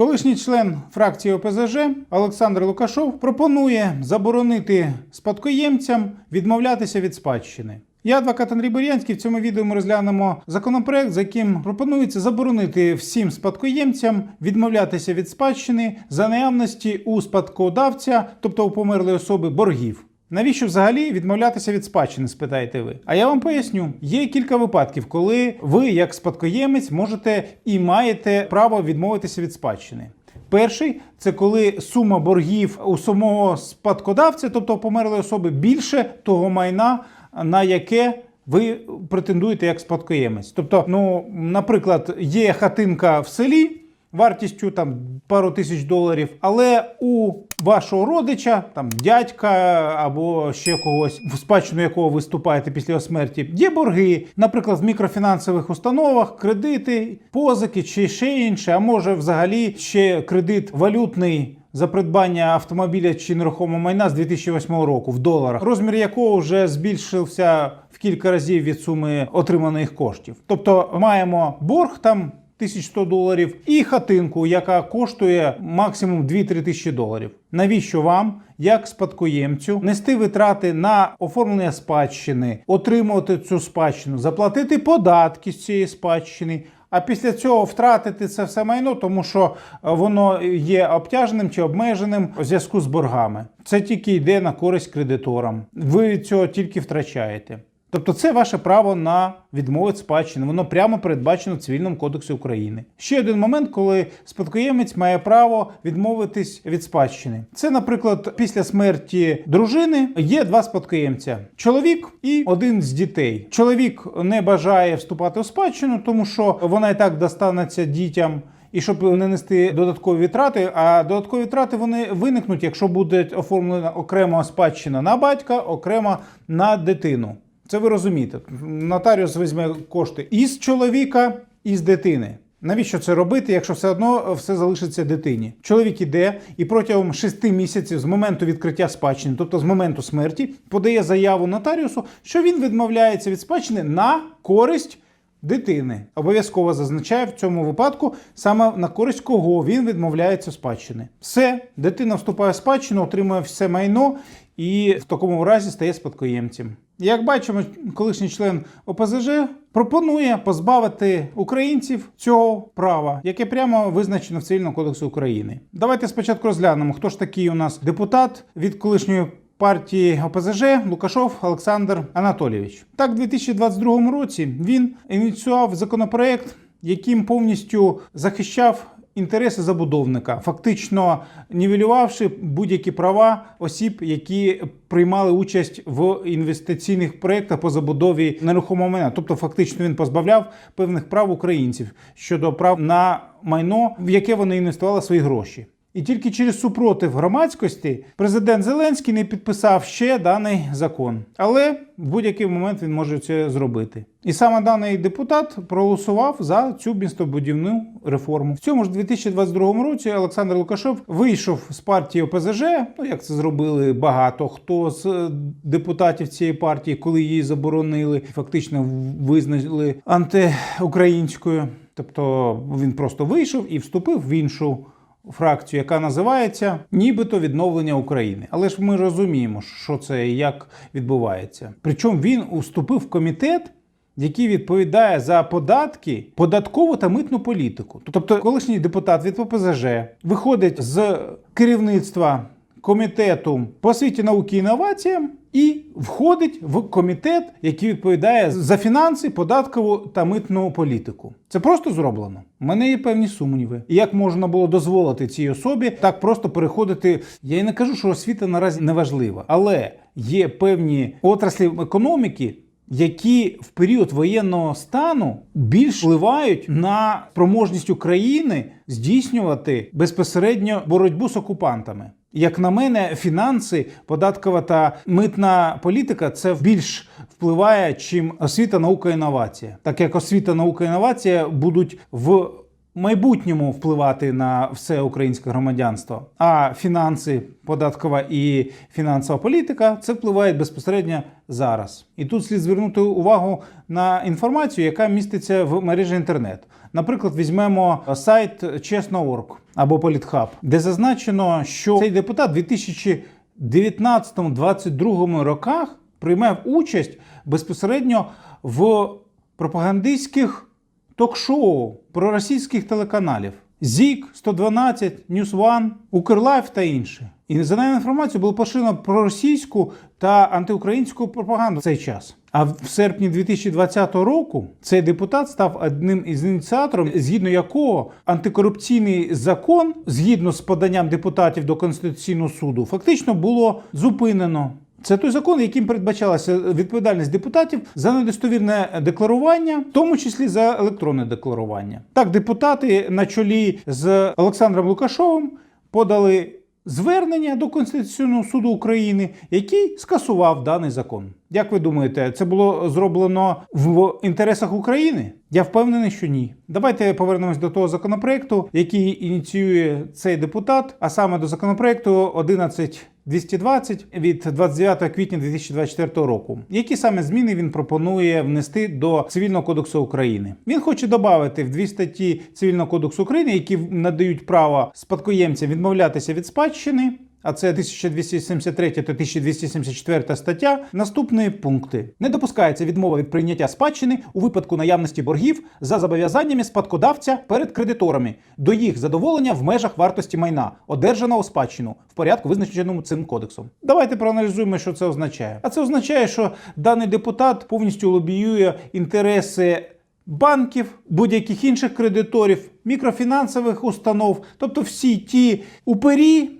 Колишній член фракції ОПЗЖ Олександр Лукашов пропонує заборонити спадкоємцям відмовлятися від спадщини. Я адвокат Андрій Бурянський. В цьому відео ми розглянемо законопроект, за яким пропонується заборонити всім спадкоємцям відмовлятися від спадщини за наявності у спадкодавця, тобто у померлої особи, боргів. Навіщо взагалі відмовлятися від спадщини, спитаєте ви? А я вам поясню: є кілька випадків, коли ви, як спадкоємець, можете і маєте право відмовитися від спадщини. Перший це коли сума боргів у самого спадкодавця, тобто померлої особи, більше того майна, на яке ви претендуєте як спадкоємець. Тобто, ну, наприклад, є хатинка в селі. Вартістю там пару тисяч доларів, але у вашого родича, там дядька або ще когось, в спадщину якого ви вступаєте після його смерті, є борги, наприклад, в мікрофінансових установах, кредити, позики чи ще інше, а може взагалі ще кредит валютний. За придбання автомобіля чи нерухомого майна з 2008 року в доларах, розмір якого вже збільшився в кілька разів від суми отриманих коштів. Тобто маємо борг там 1100 доларів і хатинку, яка коштує максимум 2-3 тисячі доларів. Навіщо вам, як спадкоємцю, нести витрати на оформлення спадщини, отримувати цю спадщину, заплатити податки з цієї спадщини? А після цього втратити це все майно, тому що воно є обтяженим чи обмеженим у зв'язку з боргами. Це тільки йде на користь кредиторам. Ви цього тільки втрачаєте. Тобто це ваше право на відмову від спадщини. Воно прямо передбачено в цивільному кодексі України. Ще один момент, коли спадкоємець має право відмовитись від спадщини. Це, наприклад, після смерті дружини є два спадкоємця: чоловік і один з дітей. Чоловік не бажає вступати у спадщину, тому що вона і так достанеться дітям. І щоб не нести додаткові витрати, а додаткові витрати вони виникнуть, якщо буде оформлена окрема спадщина на батька, окремо на дитину. Це ви розумієте. Нотаріус візьме кошти із чоловіка, і з дитини. Навіщо це робити, якщо все одно все залишиться дитині? Чоловік іде і протягом 6 місяців з моменту відкриття спадщини, тобто з моменту смерті, подає заяву нотаріусу, що він відмовляється від спадщини на користь дитини. Обов'язково зазначає в цьому випадку саме на користь кого він відмовляється спадщини. Все, дитина вступає в спадщину, отримує все майно і в такому разі стає спадкоємцем. Як бачимо, колишній член ОПЗЖ пропонує позбавити українців цього права, яке прямо визначено в цивільному кодексі України. Давайте спочатку розглянемо, хто ж такий у нас депутат від колишньої партії ОПЗЖ Лукашов Олександр Анатолійович. Так, у 2022 році він ініціював законопроект, яким повністю захищав. Інтереси забудовника, фактично нівелювавши будь-які права осіб, які приймали участь в інвестиційних проєктах по забудові нерухомого майна. Тобто, фактично, він позбавляв певних прав українців щодо прав на майно, в яке вони інвестували свої гроші. І тільки через супротив громадськості президент Зеленський не підписав ще даний закон, але в будь-який момент він може це зробити. І саме даний депутат проголосував за цю містобудівну реформу. В цьому ж 2022 році Олександр Лукашов вийшов з партії ОПЗЖ. Ну як це зробили багато хто з е, депутатів цієї партії, коли її заборонили, фактично визнали антиукраїнською. Тобто він просто вийшов і вступив в іншу фракцію, яка називається нібито відновлення України. Але ж ми розуміємо, що це і як відбувається. Причому він уступив в комітет. Який відповідає за податки, податкову та митну політику. Тобто, колишній депутат від ППЗЖ виходить з керівництва комітету по освіті науки і інноваціям і входить в комітет, який відповідає за фінанси, податкову та митну політику. Це просто зроблено. У мене є певні сумніви. І як можна було дозволити цій особі так просто переходити? Я і не кажу, що освіта наразі не важлива, але є певні отраслі економіки. Які в період воєнного стану більш впливають на спроможність України здійснювати безпосередньо боротьбу з окупантами? Як на мене, фінанси, податкова та митна політика це більш впливає, чим освіта, наука, інновація. Так як освіта, наука, інновація будуть в майбутньому впливати на все українське громадянство, а фінанси, податкова і фінансова політика це впливає безпосередньо зараз. І тут слід звернути увагу на інформацію, яка міститься в мережі інтернет. Наприклад, візьмемо сайт Чесно.орг або Політхаб, де зазначено, що цей депутат у 2019-2022 роках приймав участь безпосередньо в пропагандистських ток-шоу проросійських телеканалів ЗІК, 112, News One, Укрлайф та інше. І за даною інформацією було поширено проросійську та антиукраїнську пропаганду в цей час. А в серпні 2020 року цей депутат став одним із ініціаторів, згідно якого антикорупційний закон, згідно з поданням депутатів до Конституційного суду, фактично було зупинено. Це той закон, яким передбачалася відповідальність депутатів за недостовірне декларування, в тому числі за електронне декларування. Так, депутати на чолі з Олександром Лукашовим подали звернення до Конституційного суду України, який скасував даний закон. Як ви думаєте, це було зроблено в інтересах України? Я впевнений, що ні. Давайте повернемось до того законопроекту, який ініціює цей депутат, а саме до законопроекту 11220 від 29 квітня 2024 року. Які саме зміни він пропонує внести до цивільного кодексу України? Він хоче додати в дві статті цивільного кодексу України, які надають право спадкоємцям відмовлятися від спадщини. А це 1273 та 1274 стаття. Наступні пункти: не допускається відмова від прийняття спадщини у випадку наявності боргів за зобов'язаннями спадкодавця перед кредиторами до їх задоволення в межах вартості майна, одержаного спадщину в порядку, визначеному цим кодексом. Давайте проаналізуємо, що це означає. А це означає, що даний депутат повністю лобіює інтереси. Банків, будь-яких інших кредиторів, мікрофінансових установ, тобто всі ті упері,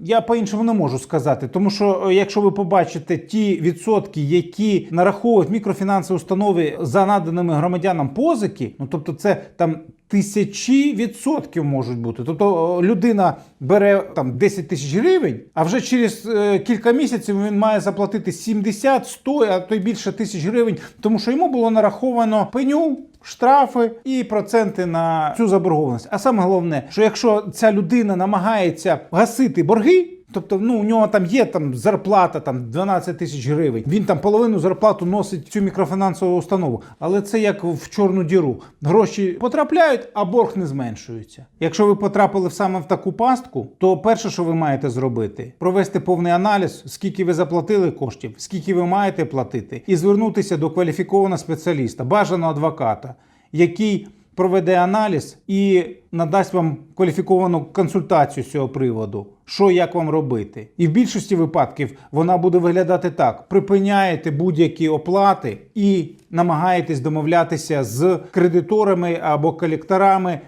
я по-іншому не можу сказати, тому що е, якщо ви побачите ті відсотки, які нараховують мікрофінансові установи за наданими громадянам позики, ну тобто це там тисячі відсотків можуть бути. Тобто людина бере там 10 тисяч гривень, а вже через е, кілька місяців він має заплатити 70, 100, а то й більше тисяч гривень, тому що йому було нараховано пеню. Штрафи і проценти на цю заборгованість. А саме головне, що якщо ця людина намагається гасити борги, тобто ну у нього там є там зарплата там 12 тисяч гривень, він там половину зарплату носить цю мікрофінансову установу, але це як в чорну діру. Гроші потрапляють, а борг не зменшується. Якщо ви потрапили саме в таку пастку, то перше, що ви маєте зробити, провести повний аналіз, скільки ви заплатили коштів, скільки ви маєте платити, і звернутися до кваліфікованого спеціаліста, бажаного адвоката, який проведе аналіз і надасть вам кваліфіковану консультацію з цього приводу, що як вам робити. І в більшості випадків вона буде виглядати так: припиняєте будь-які оплати і намагаєтесь домовлятися з кредиторами або колекторами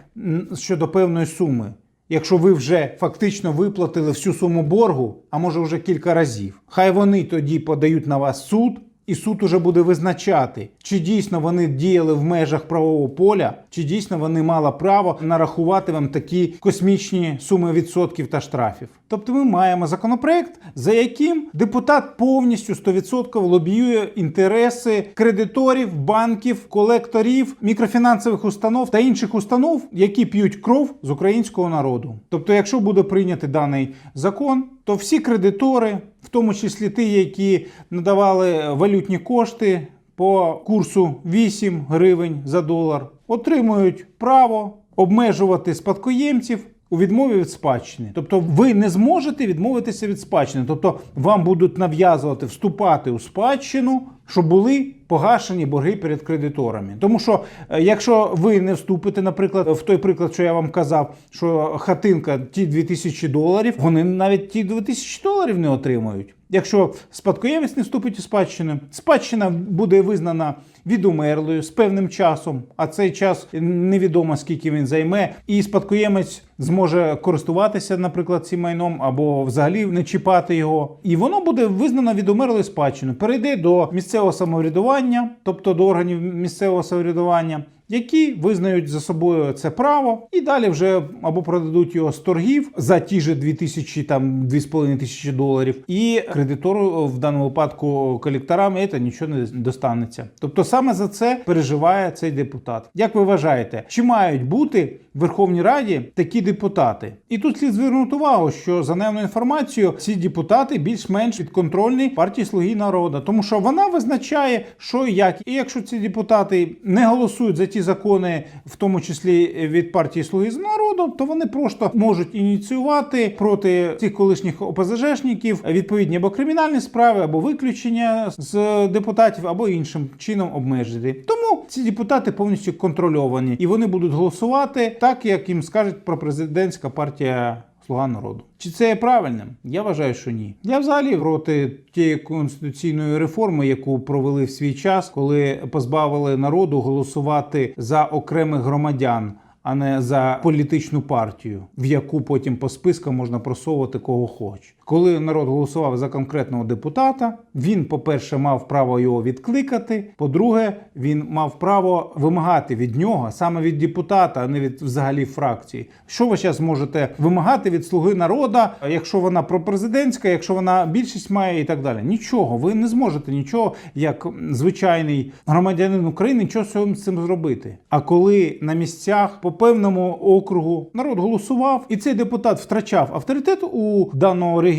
щодо певної суми. Якщо ви вже фактично виплатили всю суму боргу, а може вже кілька разів, хай вони тоді подають на вас суд, і суд уже буде визначати, чи дійсно вони діяли в межах правового поля, чи дійсно вони мали право нарахувати вам такі космічні суми відсотків та штрафів. Тобто ми маємо законопроект, за яким депутат повністю 100% лобіює інтереси кредиторів, банків, колекторів, мікрофінансових установ та інших установ, які п'ють кров з українського народу. Тобто, якщо буде прийнятий даний закон, то всі кредитори, в тому числі ті, які надавали валютні кошти по курсу 8 гривень за долар, отримують право обмежувати спадкоємців у відмові від спадщини. Тобто ви не зможете відмовитися від спадщини. Тобто вам будуть нав'язувати вступати у спадщину, щоб були погашені борги перед кредиторами. Тому що е, якщо ви не вступите, наприклад, в той приклад, що я вам казав, що хатинка ті 2000 доларів, вони навіть ті 2000 доларів не отримають. Якщо спадкоємець не вступить у спадщину, спадщина буде визнана відумерлою з певним часом, а цей час невідомо скільки він займе, і спадкоємець зможе користуватися, наприклад, цим майном або взагалі не чіпати його. І воно буде визнано відумерлою спадщиною. Перейде до місцевого самоврядування, тобто до органів місцевого самоврядування. Які визнають за собою це право, і далі вже або продадуть його з торгів за ті ж 2000, там 2,5 тисячі доларів, і кредитору в даному випадку колекторам це нічого не достанеться. Тобто саме за це переживає цей депутат. Як ви вважаєте, чи мають бути в Верховній Раді такі депутати? І тут слід звернути увагу, що за наявною інформацією ці депутати більш-менш підконтрольні партії Слуги народу, тому що вона визначає, що і як. І якщо ці депутати не голосують за ті закони, в тому числі від партії Слуги з народу, то вони просто можуть ініціювати проти цих колишніх ОПЗЖників відповідні або кримінальні справи, або виключення з депутатів, або іншим чином обмежити. Тому ці депутати повністю контрольовані, і вони будуть голосувати так, як їм скажуть про президентська партія. Слуга народу. Чи це є правильним? Я вважаю, що ні. Я взагалі проти тієї конституційної реформи, яку провели в свій час, коли позбавили народу голосувати за окремих громадян. А не за політичну партію, в яку потім по спискам можна просовувати кого хоче. Коли народ голосував за конкретного депутата, він, по-перше, мав право його відкликати. По-друге, він мав право вимагати від нього саме від депутата, а не від взагалі фракції. Що ви зараз можете вимагати від слуги народа, якщо вона пропрезидентська, якщо вона більшість має і так далі? Нічого, ви не зможете нічого, як звичайний громадянин України, нічого з цим зробити. А коли на місцях по певному округу народ голосував, і цей депутат втрачав авторитет у даного регіону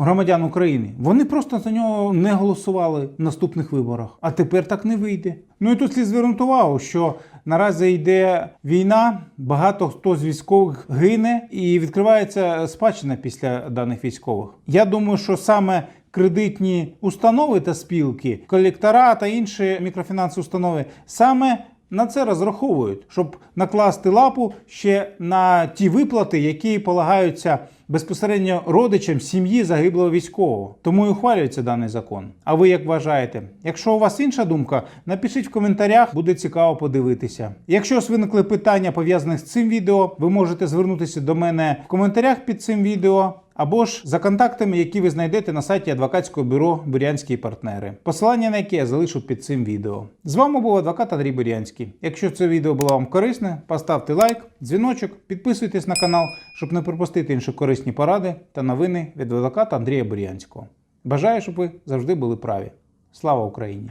громадян України, вони просто за нього не голосували в наступних виборах. А тепер так не вийде. Ну і тут слід звернути увагу, що наразі йде війна, багато хто з військових гине і відкривається спадщина після даних військових. Я думаю, що саме кредитні установи та спілки, колектора та інші мікрофінансові установи саме на це розраховують, щоб накласти лапу ще на ті виплати, які полагаються безпосередньо родичам сім'ї загиблого військового. Тому і ухвалюється даний закон. А ви як вважаєте? Якщо у вас інша думка, напишіть в коментарях, буде цікаво подивитися. Якщо вас виникли питання пов'язані з цим відео, ви можете звернутися до мене в коментарях під цим відео. Або ж за контактами, які ви знайдете на сайті адвокатського бюро Бурянські партнери, посилання на яке я залишу під цим відео. З вами був адвокат Андрій Бурянський. Якщо це відео було вам корисне, поставте лайк, дзвіночок, підписуйтесь на канал, щоб не пропустити інші корисні поради та новини від адвоката Андрія Бурянського. Бажаю, щоб ви завжди були праві. Слава Україні!